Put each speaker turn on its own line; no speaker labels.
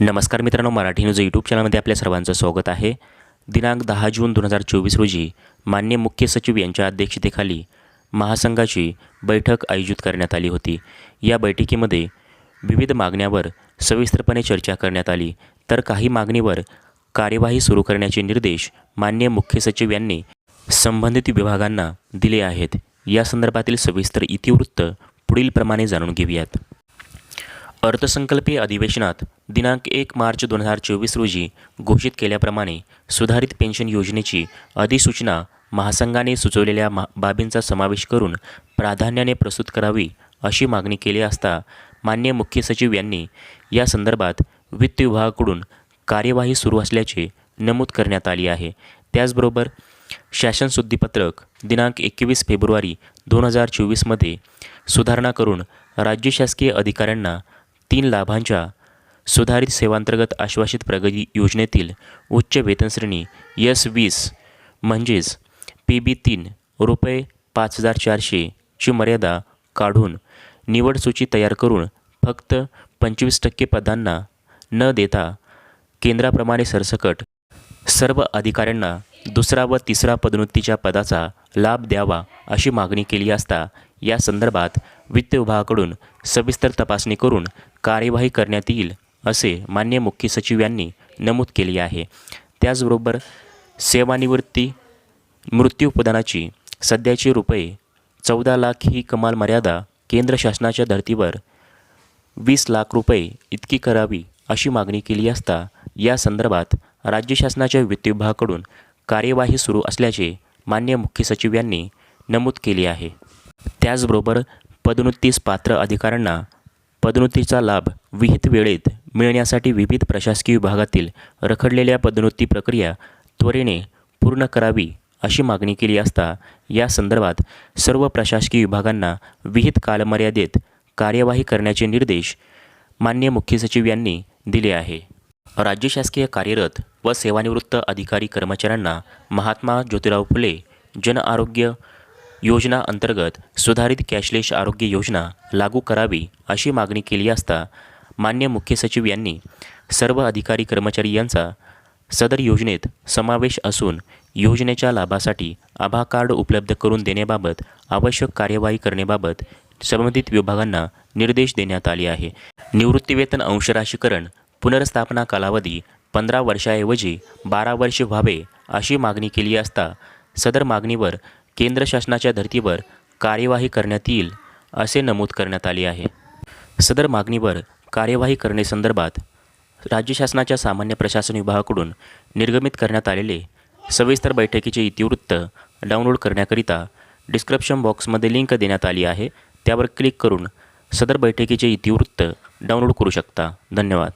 नमस्कार मित्रांनो Marathi news YouTube चॅनलमध्ये आपल्या सर्वांचं स्वागत आहे. दिनांक दहा जून दोन हजार चोवीस रोजी मान्य मुख्य सचिव यांच्या अध्यक्षतेखाली महासंघाची बैठक आयोजित करण्यात आली होती. या बैठकीमध्ये विविध मागण्यावर सविस्तरपणे चर्चा करण्यात आली. तर काही मागणीवर कार्यवाही सुरू करण्याचे निर्देश मान्य मुख्य सचिव यांनी संबंधित विभागांना दिले आहेत. या संदर्भातील सविस्तर इतिवृत्त पुढीलप्रमाणे जाणून घेऊयात. अर्थसंकल्पीय अधिवेशनात दिनांक एक मार्च दोन हजार चोवीस रोजी घोषित केल्याप्रमाणे सुधारित पेन्शन योजनेची अधिसूचना महासंघाने सुचवलेल्या मा बाबींचा समावेश करून प्राधान्याने प्रस्तुत करावी अशी मागणी केली असता मान्य मुख्य सचिव यांनी या संदर्भात वित्त विभागाकडून कार्यवाही सुरू असल्याचे नमूद करण्यात आली आहे. त्याचबरोबर शासन शुद्धीपत्रक दिनांक एकवीस फेब्रुवारी दोन हजार चोवीसमध्ये सुधारणा करून राज्य शासकीय अधिकाऱ्यांना तीन लाभांच्या सुधारित सेवांतर्गत आश्वासित प्रगती योजनेतील उच्च वेतनश्रेणी यस वीस म्हणजेच पी बी तीन रुपये पाच हजार चारशेची मर्यादा काढून निवड सूची तयार करून फक्त पंचवीस टक्के पदांना न देता केंद्राप्रमाणे सरसकट सर्व अधिकाऱ्यांना दुसरा व तिसरा पदोन्नतीच्या पदाचा लाभ द्यावा अशी मागणी केली असता या संदर्भात वित्त विभागाकडून सविस्तर तपासणी करून कार्यवाही करण्यात येईल असे मान्य मुख्य सचिव यांनी नमूद केले आहे. त्याचबरोबर सेवानिवृत्ती मृत्यूपदानाची सध्याचे सध्याची रुपये चौदा लाख ही कमाल मर्यादा केंद्र शासनाच्या धर्तीवर वीस लाख रुपये इतकी करावी अशी मागणी केली असता या संदर्भात राज्य शासनाच्या वित्त विभागाकडून कार्यवाही सुरू असल्याचे मान्य मुख्य सचिव यांनी नमूद केले आहे. त्याचबरोबर पदोन्नतीस पात्र अधिकाऱ्यांना पदोन्नतीचा लाभ विहित वेळेत मिळण्यासाठी विविध प्रशासकीय विभागातील रखडलेल्या पदोन्नती प्रक्रिया त्वरेने पूर्ण करावी अशी मागणी केली असता या संदर्भात सर्व प्रशासकीय विभागांना विहित कालमर्यादेत कार्यवाही करण्याचे निर्देश मान्य मुख्य सचिव यांनी दिले आहे. राज्य शासकीय कार्यरत व सेवानिवृत्त अधिकारी कर्मचाऱ्यांना महात्मा ज्योतिराव फुले जन आरोग्य योजना अंतर्गत सुधारित कॅशलेस आरोग्य योजना लागू करावी अशी मागणी केली असता मान्य मुख्य सचिव यांनी सर्व अधिकारी कर्मचारी यांचा सदर योजनेत समावेश असून योजनेच्या लाभासाठी आभा कार्ड उपलब्ध करून देण्याबाबत आवश्यक कार्यवाही करण्याबाबत संबंधित विभागांना निर्देश देण्यात आले आहे. निवृत्तीवेतन अंशराशीकरण पुनर्स्थापना कालावधी पंधरा वर्षाऐवजी बारा वर्ष व्हावे अशी मागणी केली असता सदर मागणीवर केंद्र शासनाच्या धर्तीवर कार्यवाही करण्यात येईल असे नमूद करण्यात आले आहे. सदर मागणीवर कार्यवाही करण्यासंदर्भात राज्य शासनाच्या सामान्य प्रशासन विभागाकडून निर्गमित करण्यात आलेले सविस्तर बैठकीचे इतिवृत्त डाउनलोड करण्याकरिता डिस्क्रिप्शन बॉक्समध्ये लिंक देण्यात आली आहे त्यावर क्लिक करून सदर बैठकीचे इतिवृत्त डाउनलोड करू शकता. धन्यवाद.